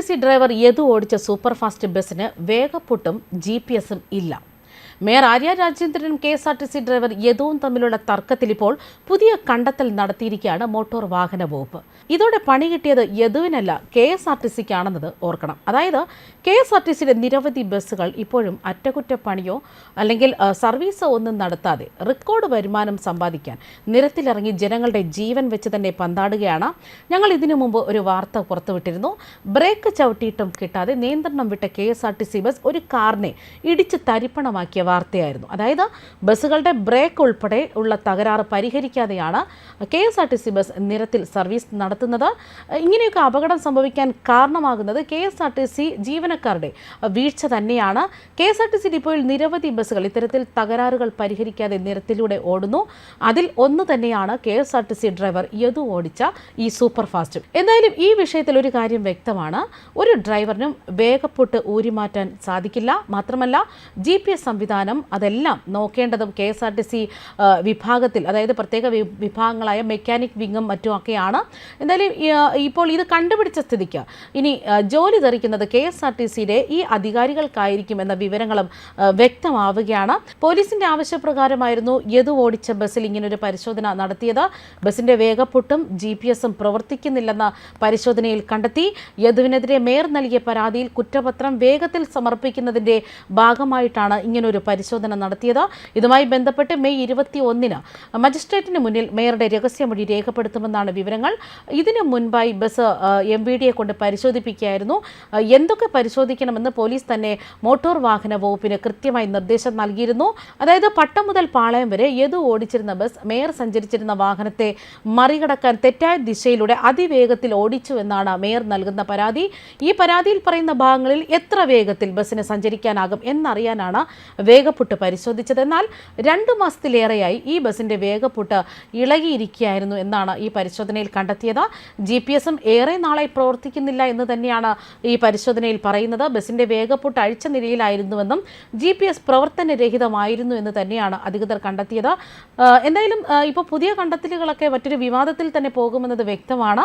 T C driver Yadu ഓടിച്ച super fast ബസ്സിന് വേഗപ്പുട്ടും G P എസും ഇല്ല. Mayor Arya രാജേന്ദ്രനും K S R T C driver യദുവും തമ്മിലുള്ള തർക്കത്തിൽ ഇപ്പോൾ പുതിയ കണ്ടെത്തൽ നടത്തിയിരിക്കുകയാണ് മോട്ടോർ വാഹന വകുപ്പ്. ഇതോടെ പണി കിട്ടിയത് യദുവിനല്ല കെ എസ് ആർ ടി സിക്കാണെന്നത് ഓർക്കണം. അതായത് കെ എസ് ആർ ടി സിയുടെ നിരവധി ബസ്സുകൾ ഇപ്പോഴും അറ്റകുറ്റപ്പണിയോ അല്ലെങ്കിൽ സർവീസ് ഒന്നും നടത്താതെ റെക്കോർഡ് വരുമാനം സമ്പാദിക്കാൻ നിരത്തിലിറങ്ങി ജനങ്ങളുടെ ജീവൻ വെച്ച് തന്നെ പന്താടുകയാണ്. ഞങ്ങൾ ഇതിനു മുമ്പ് ഒരു വാർത്ത പുറത്തുവിട്ടിരുന്നു. ബ്രേക്ക് ചവിട്ടിയിട്ടും കിട്ടാതെ നിയന്ത്രണം വിട്ട K S R T C bus ഒരു കാറിനെ ഇടിച്ച് തരിപ്പണമാക്കിയ വാർത്തയായിരുന്നു. അതായത് ബസ്സുകളുടെ ബ്രേക്ക് ഉൾപ്പെടെ ഉള്ള തകരാറ് പരിഹരിക്കാതെയാണ് K S R T C bus നിരത്തിൽ സർവീസ് നടത്തുന്നത്. ഇങ്ങനെയൊക്കെ അപകടം സംഭവിക്കാൻ കാരണമാകുന്നത് K S R T C ജീവനക്കാരുടെ വീഴ്ച തന്നെയാണ്. K S R T C ഡിപ്പോയിൽ നിരവധി ബസ്സുകൾ ഇത്തരത്തിൽ തകരാറുകൾ പരിഹരിക്കാതെ നിരത്തിലൂടെ ഓടുന്നു. അതിൽ ഒന്ന് തന്നെയാണ് K S R T C driver Yadu ഓടിച്ച ഈ സൂപ്പർ ഫാസ്റ്റ് എന്തായാലും ഈ വിഷയത്തിൽ ഒരു കാര്യം വ്യക്തമാണ്. ഒരു ഡ്രൈവറിനും വേഗപ്പൊട്ട് ഊരിമാറ്റാൻ സാധിക്കില്ല. മാത്രമല്ല ജി പി എസ് സംവിധാനം അതെല്ലാം നോക്കേണ്ടതും K S R T C വിഭാഗത്തിൽ അതായത് പ്രത്യേക വിഭാഗങ്ങളായ മെക്കാനിക് വിങ്ങും മറ്റുമൊക്കെയാണ് എന്തായാലും ഇപ്പോൾ ഇത് കണ്ടുപിടിച്ച സ്ഥിതിക്ക് ഇനി ജോലി തെറിക്കുന്നത് കെ എസ് ആർ ടി സിയുടെ ഈ അധികാരികൾക്കായിരിക്കും എന്ന വിവരങ്ങളും വ്യക്തമാവുകയാണ്. പോലീസിന്റെ ആവശ്യപ്രകാരമായിരുന്നു യദു ഓടിച്ച ബസ്സിൽ ഇങ്ങനൊരു പരിശോധന നടത്തിയത്. ബസ്സിന്റെ വേഗപ്പൊട്ടും ജി പി എസും പ്രവർത്തിക്കുന്നില്ലെന്ന പരിശോധനയിൽ കണ്ടെത്തി. യദുവിനെതിരെ മേയർ നൽകിയ പരാതിയിൽ കുറ്റപത്രം വേഗത്തിൽ സമർപ്പിക്കുന്നതിന്റെ ഭാഗമായിട്ടാണ് ഇങ്ങനൊരു പരിശോധന നടത്തിയത്. ഇതുമായി ബന്ധപ്പെട്ട് മെയ് ഇരുപത്തി ഒന്നിന് മജിസ്ട്രേറ്റിന് മുന്നിൽ മേയറുടെ രഹസ്യമൊഴി രേഖപ്പെടുത്തുമെന്നാണ് വിവരങ്ങൾ. ഇതിനു മുൻപായി ബസ് എം വി ഡിയെ കൊണ്ട് പരിശോധിപ്പിക്കുകയായിരുന്നു. എന്തൊക്കെ പരിശോധിക്കണമെന്ന് പോലീസ് തന്നെ മോട്ടോർ വാഹന വകുപ്പിന് കൃത്യമായി നിർദ്ദേശം നൽകിയിരുന്നു. അതായത് പട്ടം മുതൽ പാളയം വരെ യദു ഓടിച്ചിരുന്ന ബസ് മേയർ സഞ്ചരിച്ചിരുന്ന വാഹനത്തെ മറികടക്കാൻ തെറ്റായ ദിശയിലൂടെ അതിവേഗത്തിൽ ഓടിച്ചു എന്നാണ് മേയർ നൽകുന്ന പരാതി. ഈ പരാതിയിൽ പറയുന്ന ഭാഗങ്ങളിൽ എത്ര വേഗത്തിൽ ബസ്സിന് സഞ്ചരിക്കാനാകും എന്നറിയാനാണ് വേഗപ്പുട്ട് പരിശോധിച്ചത് എന്നാൽ രണ്ടു മാസത്തിലേറെയായി ഈ ബസ്സിന്റെ വേഗപ്പുട്ട് ഇളകിയിരിക്കുകയായിരുന്നു എന്നാണ് ഈ പരിശോധനയിൽ കണ്ടെത്തിയത്. ജി പി എസും ഏറെ നാളായി പ്രവർത്തിക്കുന്നില്ല എന്ന് തന്നെയാണ് ഈ പരിശോധനയിൽ പറയുന്നത്. ബസ്സിന്റെ വേഗപ്പുട്ട് അഴിച്ച നിലയിലായിരുന്നുവെന്നും ജി പി എസ് പ്രവർത്തനരഹിതമായിരുന്നു എന്ന് തന്നെയാണ് അധികൃതർ കണ്ടെത്തിയത്. എന്തായാലും ഇപ്പോൾ പുതിയ കണ്ടെത്തലുകളൊക്കെ മറ്റൊരു വിവാദത്തിൽ തന്നെ പോകുമെന്നത് വ്യക്തമാണ്.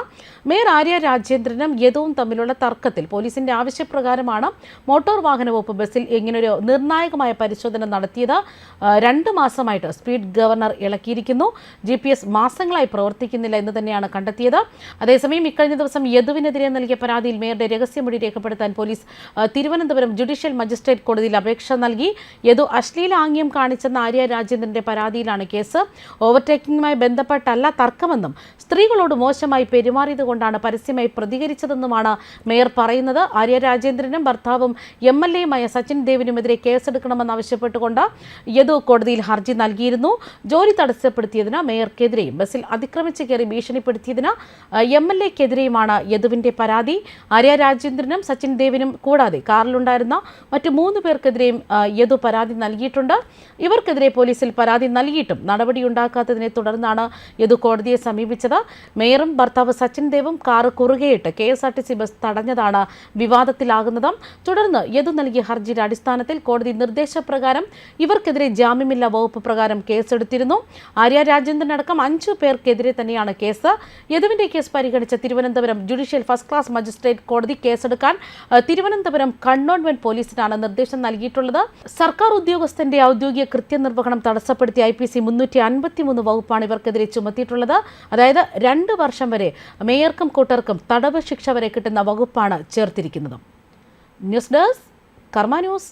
മേയർ ആര്യ രാജേന്ദ്രനും യദുവും തമ്മിലുള്ള തർക്കത്തിൽ പോലീസിന്റെ ആവശ്യപ്രകാരമാണ് മോട്ടോർ വാഹന വകുപ്പ് ബസ്സിൽ ഇങ്ങനൊരു നിർണായകമായ പരിശോധന നടത്തിയത് ആ, രണ്ട് മാസമായിട്ട് സ്പീഡ് ഗവർണർ ഇളക്കിയിരിക്കുന്നു. ജി പി എസ് മാസങ്ങളായി പ്രവർത്തിക്കുന്നില്ല എന്ന് തന്നെയാണ് കണ്ടെത്തിയത്. അതേസമയം ഇക്കഴിഞ്ഞ ദിവസം യദുവിനെതിരെ നൽകിയ പരാതിയിൽ മേയറുടെ രഹസ്യമൊഴി രേഖപ്പെടുത്താൻ പോലീസ് തിരുവനന്തപുരം ജുഡീഷ്യൽ മജിസ്ട്രേറ്റ് കോടതിയിൽ അപേക്ഷ നൽകി. യദു അശ്ലീല ആംഗ്യം കാണിച്ചെന്ന ആര്യ രാജേന്ദ്രന്റെ പരാതിയിലാണ് കേസ്. ഓവർടേക്കിംഗുമായി ബന്ധപ്പെട്ടല്ല തർക്കമെന്നും സ്ത്രീകളോട് മോശമായി പെരുമാറിയത് കൊണ്ടാണ് പരസ്യമായി പ്രതികരിച്ചതെന്നുമാണ് മേയർ പറയുന്നത്. ആര്യ രാജേന്ദ്രനും ഭർത്താവും എം എൽ എയുമായ സച്ചിൻ ദേവിനുമെതിരെ കേസെടുക്കണമെന്നാവശ്യപ്പെട്ടുകൊണ്ട് യദു കോടതിയിൽ ഹർജി നൽകിയിരുന്നു. ജോലി തടസ്സപ്പെടുത്തിയതിന് മേയർക്കെതിരെയും ബസ്സിൽ അതിക്രമിച്ച് കയറി ഭീഷണിപ്പെടുത്തിയതിന് എം എൽ എക്കെതിരെയുമാണ് യദുവിന്റെ പരാതി. ആര്യ രാജേന്ദ്രനും സച്ചിൻ ദേവിനും കൂടാതെ കാറിലുണ്ടായിരുന്ന മറ്റു മൂന്ന് പേർക്കെതിരെയും യദു പരാതി നൽകിയിട്ടുണ്ട്. ഇവർക്കെതിരെ പോലീസിൽ പരാതി നൽകിയിട്ടും നടപടിയുണ്ടാക്കാത്തതിനെ തുടർന്നാണ് യദു കോടതിയെ സമീപിച്ചത്. മേയറും ഭർത്താവ് സച്ചിൻ ദേവും car കുറുകെയിട്ട് K S R T C bus തടഞ്ഞതാണ് വിവാദത്തിലാകുന്നതും. തുടർന്ന് യദു നൽകിയ ഹർജിയുടെ അടിസ്ഥാനത്തിൽ കോടതി നിർദ്ദേശപ്രകാരം ഇവർക്കെതിരെ ജാമ്യമില്ലാ വകുപ്പ് പ്രകാരം കേസെടുത്തിരുന്നു. ആര്യ രാജേന്ദ്രൻ അടക്കം അഞ്ചു പേർക്കെതിരെ തന്നെയാണ് കേസ്. യദുവിന്റെ കേസ് പരിഗണിച്ച Thiruvananthapuram judicial first class magistrate കോടതി കേസെടുക്കാൻ തിരുവനന്തപുരം കണ്ടോൺമെന്റ് പോലീസിനാണ് നിർദ്ദേശം നൽകിയിട്ടുള്ളത്. സർക്കാർ ഉദ്യോഗസ്ഥന്റെ ഔദ്യോഗിക കൃത്യനിർവഹണം തടസ്സപ്പെടുത്തി ഐ പി സി മുന്നൂറ്റി അൻപത്തിമൂന്ന് വകുപ്പാണ് ഇവർക്കെതിരെ ചുമത്തിയിട്ടുള്ളത്. അതായത് രണ്ട് വർഷം വരെ മേയർക്കും കൂട്ടർക്കും തടവ് ശിക്ഷ വരെ കിട്ടുന്ന വകുപ്പാണ് ചേർത്തിരിക്കുന്നത്. News desk Karma news.